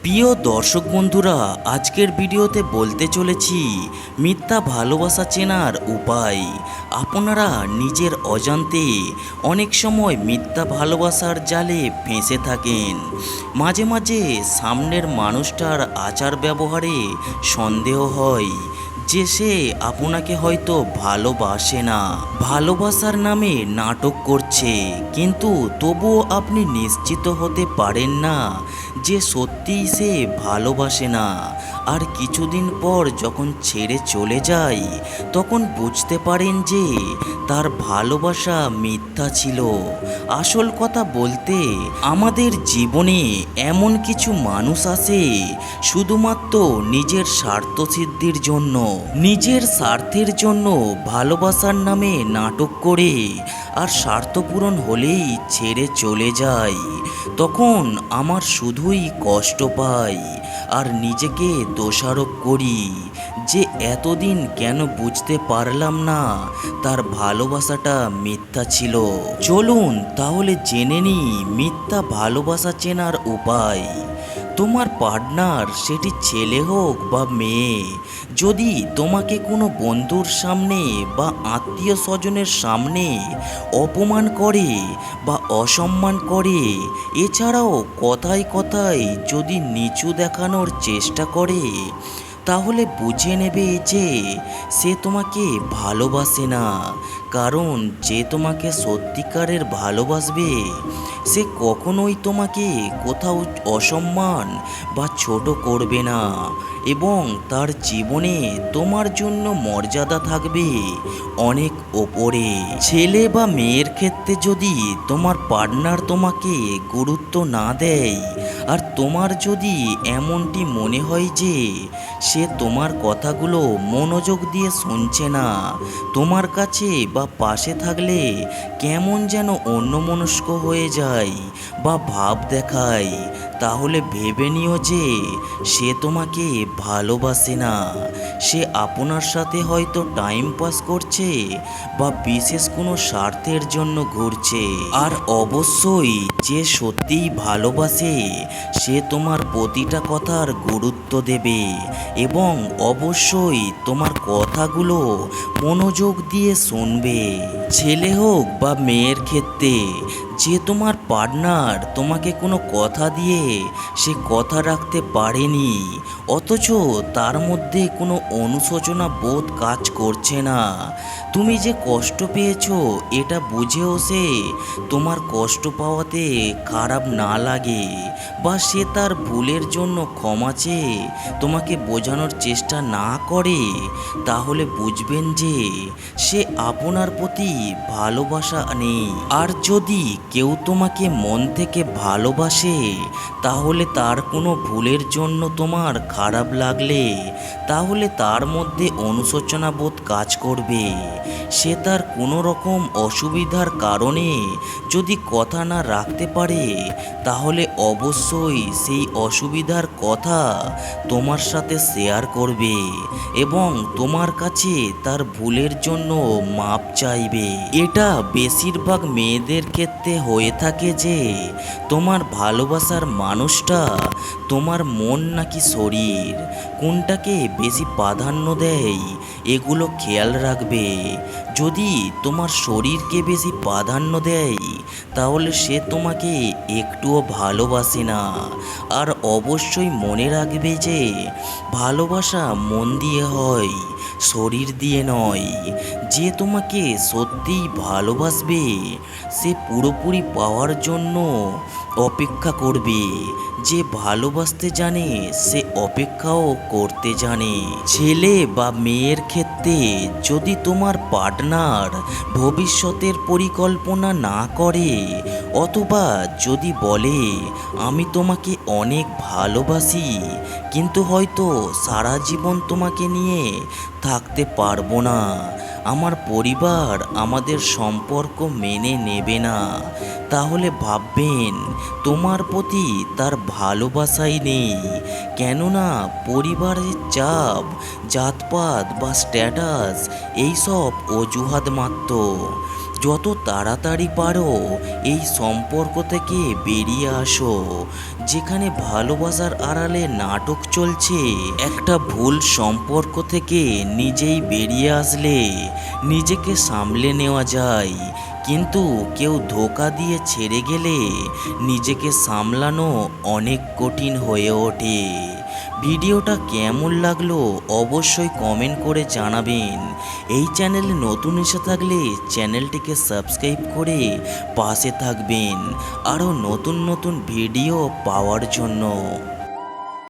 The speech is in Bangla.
প্রিয় দর্শক বন্ধুরা, আজকের ভিডিওতে বলতে চলেছি মিথ্যা ভালোবাসা চেনার উপায়। আপনারা নিজের অজান্তে অনেক সময় মিথ্যা ভালোবাসার জালে ফেঁসে থাকেন। মাঝে মাঝে সামনের মানুষটার আচার ব্যবহারে সন্দেহ হয়। যে সে আপনাকে হয়তো ভালোবাসে না। ভালোবাসার নামে নাটক করছে। কিন্তু তবুও আপনি নিশ্চিত হতে পারেন না যে সত্যিই সে ভালোবাসে না। আর কিছুদিন পর যখন ছেড়ে চলে যায়, তখন বুঝতে পারেন যে তার ভালোবাসা মিথ্যা ছিল। আসল কথা বলতে, আমাদের জীবনে এমন কিছু মানুষ আসে শুধুমাত্র নিজের স্বার্থ সিদ্ধির জন্য, নিজের স্বার্থের জন্য ভালোবাসার নামে নাটক করে আর স্বার্থপূরণ হলেই ছেড়ে চলে যায় তখন আমার শুধুই কষ্ট পাই আর নিজেকে দোষারোপ করি যে এতদিন কেন বুঝতে পারলাম না তার ভালোবাসাটা মিথ্যা ছিল। চলুন তাহলে জেনে নিই মিথ্যা ভালোবাসা চেনার উপায়। তোমার পার্টনার সেটি ছেলে হোক বা মেয়ে, যদি তোমাকে কোনো বন্ধুর সামনে বা আত্মীয় স্বজনের সামনে অপমান করে বা অসম্মান করে, এছাড়াও কথায় কথায় যদি নিচু দেখানোর চেষ্টা করে তাহলে বুঝে নেবে যে সে তোমাকে ভালোবাসে না। কারণ যে তোমাকে সত্যিকারের ভালোবাসবে, সে কখনোই তোমাকে কোথাও অসম্মান বা ছোট করবে না এবং তার জীবনে তোমার জন্য মর্যাদা থাকবে অনেক ওপরে। ছেলে বা মেয়ের ক্ষেত্রে যদি তোমার পার্টনার তোমাকে গুরুত্ব না দেয় আর তোমার যদি এমনটি মনে হয় যে সে তোমার কথাগুলো মনোযোগ দিয়ে শুনছে না, তোমার কাছে বা পাশে থাকলে কেমন যেন অন্যমনস্ক হয়ে যায় বা ভাব দেখায় তাহলে ভেবে নিও যে সে তোমাকে ভালোবাসে না। সে আপনার সাথে হয়তো টাইম পাস করছে বা বিশেষ কোনো স্বার্থের জন্য ঘুরছে। আর অবশ্যই যে সত্যিই ভালোবাসে, সে তোমার প্রতিটা কথার গুরুত্ব দেবে এবং অবশ্যই তোমার কথাগুলো মনোযোগ দিয়ে শুনবে। ছেলে হোক বা মেয়ের ক্ষেত্রে, যে তোমার পার্টনার তোমাকে কোনো কথা দিয়ে সে কথা রাখতে পারেনি। অথচ তার মধ্যে কোনো অনুশোচনা বোধ কাজ করছে না। তুমি যে কষ্ট পেয়েছ, এটা বুঝেও সে তোমার কষ্ট পাওয়াতে খারাপ না লাগে বা সে তার ভুলের জন্য ক্ষমা চেয়ে তোমাকে বোঝানোর চেষ্টা না করে, তাহলে বুঝবেন যে সে আপনার প্রতি ভালোবাসা নেই। আর যদি কেউ তোমাকে মন থেকে ভালোবাসে, তাহলে তার কোনো ভুলের জন্য তোমার খারাপ লাগলে তাহলে তার মধ্যে অনুশোচনা বোধ কাজ করবে। সে তার কোনো রকম অসুবিধার কারণে যদি কথা না রাখতে পারে, তাহলে অবশ্যই সেই অসুবিধার কথা তোমার সাথে শেয়ার করবে এবং তোমার কাছে তার ভুলের জন্য মাপ চাইবে। এটা বেশিরভাগ মেয়েদের ক্ষেত্রে হয়ে থাকে যে তোমার ভালোবাসার মানুষটা তোমার মন নাকি শরীর কোনটাকে বেশি প্রাধান্য দেয়, এগুলো খেয়াল রাখবে। যদি তোমার শরীরকে বেশি প্রাধান্য দেয়, তাহলে সে তোমাকে একটুও ভালোবাসে না। আর অবশ্যই মনে রাখবে যে, ভালোবাসা মন দিয়ে হয়, শরীর দিয়ে নয়। যে তোমাকে সত্যিই ভালোবাসবে, সে পুরোপুরি পাওয়ার জন্য অপেক্ষা করবে। যে ভালোবাসতে জানে, সে অপেক্ষাও করতে জানে। ছেলে বা মেয়ের ক্ষেত্রে যদি তোমার পার্টনার ভবিষ্যতের পরিকল্পনা না করে, অথবা যদি বলে, আমি তোমাকে অনেক ভালোবাসি, কিন্তু হয়তো সারা জীবন তোমাকে নিয়ে থাকতে পারব না। আমার পরিবার আমাদের সম্পর্ক মেনে নেবে না। তাহলে ভাববেন, তোমার প্রতি তার ভালোবাসাই নেই। কেননা পরিবারের চাপ, জাতপাত বা স্ট্যাটাস এইসব অজুহাত মাত্র। যত তাড়াতাড়ি পারো, এই সম্পর্ক থেকে বেরিয়ে আসো, যেখানে ভালোবাসার আড়ালে নাটক চলছে। একটা ভুল সম্পর্ক থেকে নিজেই বেরিয়ে আসলে, নিজেকে সামলে নেওয়া যায়। কিন্তু কেউ ধোকা দিয়ে ছেড়ে গেলে নিজেকে সামলানো অনেক কঠিন হয়ে ওঠে। ভিডিওটা কেমন লাগল অবশ্যই কমেন্ট করে জানাবেন। এই চ্যানেলে নতুন এসে থাকলে চ্যানেলটিকে সাবস্ক্রাইব করে পাশে থাকবেন। আরও নতুন নতুন ভিডিও পাওয়ার জন্য।